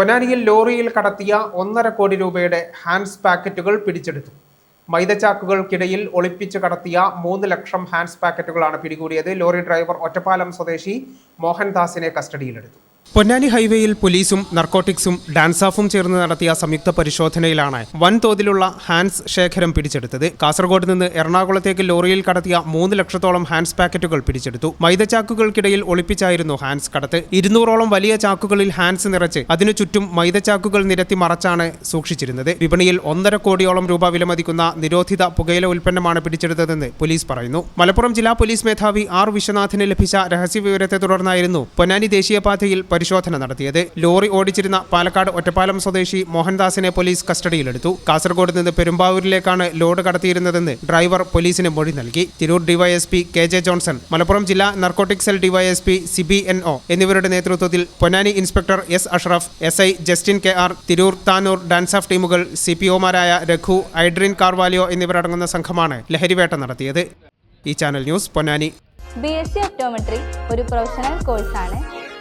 പൊന്നാനിയിൽ ലോറിയിൽ കടത്തിയ ഒന്നര കോടി രൂപയുടെ ഹാൻഡ്സ് പാക്കറ്റുകൾ പിടിച്ചെടുത്തു. മൈദച്ചാക്കുകൾക്കിടയിൽ ഒളിപ്പിച്ച് കടത്തിയ മൂന്ന് ലക്ഷം ഹാൻഡ്സ് പാക്കറ്റുകളാണ് പിടികൂടിയത്. ലോറി ഡ്രൈവർ ഒറ്റപ്പാലം സ്വദേശി മോഹൻദാസിനെ കസ്റ്റഡിയിലെടുത്തു. പൊന്നാനി ഹൈവേയിൽ പോലീസും നർക്കോട്ടിക്സും ഡാൻസാഫും ചേർന്ന് നടത്തിയ സംയുക്ത പരിശോധനയിലാണ് വൻതോതിലുള്ള ഹാൻഡ്സ് ശേഖരം പിടിച്ചെടുത്തത്. കാസർഗോഡ് നിന്ന് എറണാകുളത്തേക്ക് ലോറിയിൽ കടത്തിയ മൂന്ന് ലക്ഷത്തോളം ഹാൻഡ്സ് പാക്കറ്റുകൾ പിടിച്ചെടുത്തു. മൈദച്ചാക്കുകൾക്കിടയിൽ ഒളിപ്പിച്ചായിരുന്നു ഹാൻഡ്സ് കടത്ത്. ഇരുന്നൂറോളം വലിയ ചാക്കുകളിൽ ഹാൻഡ്സ് നിറച്ച് അതിനു ചുറ്റും മൈദച്ചാക്കുകൾ നിരത്തി മറച്ചാണ് സൂക്ഷിച്ചിരുന്നത്. വിപണിയിൽ ഒന്നര കോടിയോളം രൂപ വിലമതിക്കുന്ന നിരോധിത പുകയില ഉൽപ്പന്നമാണ് പിടിച്ചെടുത്തതെന്ന് പോലീസ് പറയുന്നു. മലപ്പുറം ജില്ലാ പോലീസ് മേധാവി ആർ വിശ്വനാഥിന് ലഭിച്ച രഹസ്യ വിവരത്തെ തുടർന്നായിരുന്നു പൊന്നാനി ദേശീയപാതയിൽ പരിശോധന നടത്തിയത്. ലോറി ഓടിച്ചിരുന്ന പാലക്കാട് ഒറ്റപ്പാലം സ്വദേശി മോഹൻദാസിനെ പോലീസ് കസ്റ്റഡിയിലെടുത്തു. കാസർഗോഡ് നിന്ന് പെരുമ്പാവൂരിലേക്കാണ് ലോഡ് കടത്തിയിരുന്നതെന്ന് ഡ്രൈവർ പോലീസിന് മൊഴി നൽകി. Tirur DYSP K J Johnson Malappuram ജില്ലാ narcotic cell DYSP Sibi N O എന്നിവരുടെ നേതൃത്വത്തിൽ Ponnani inspector S Ashraf S I Justin K R Tirur Tanur DANSAF ടീമുകൾ സി പി ഒമാരായ രഘു ഐഡ്രിൻ കാർവാലിയോ എന്നിവരടങ്ങുന്ന സംഘമാണ് ലഹരിവേട്ട നടത്തിയത്. ഈ channel news Ponnani. B S C optometry ഒരു പ്രൊഫഷണൽ കോഴ്സാണ്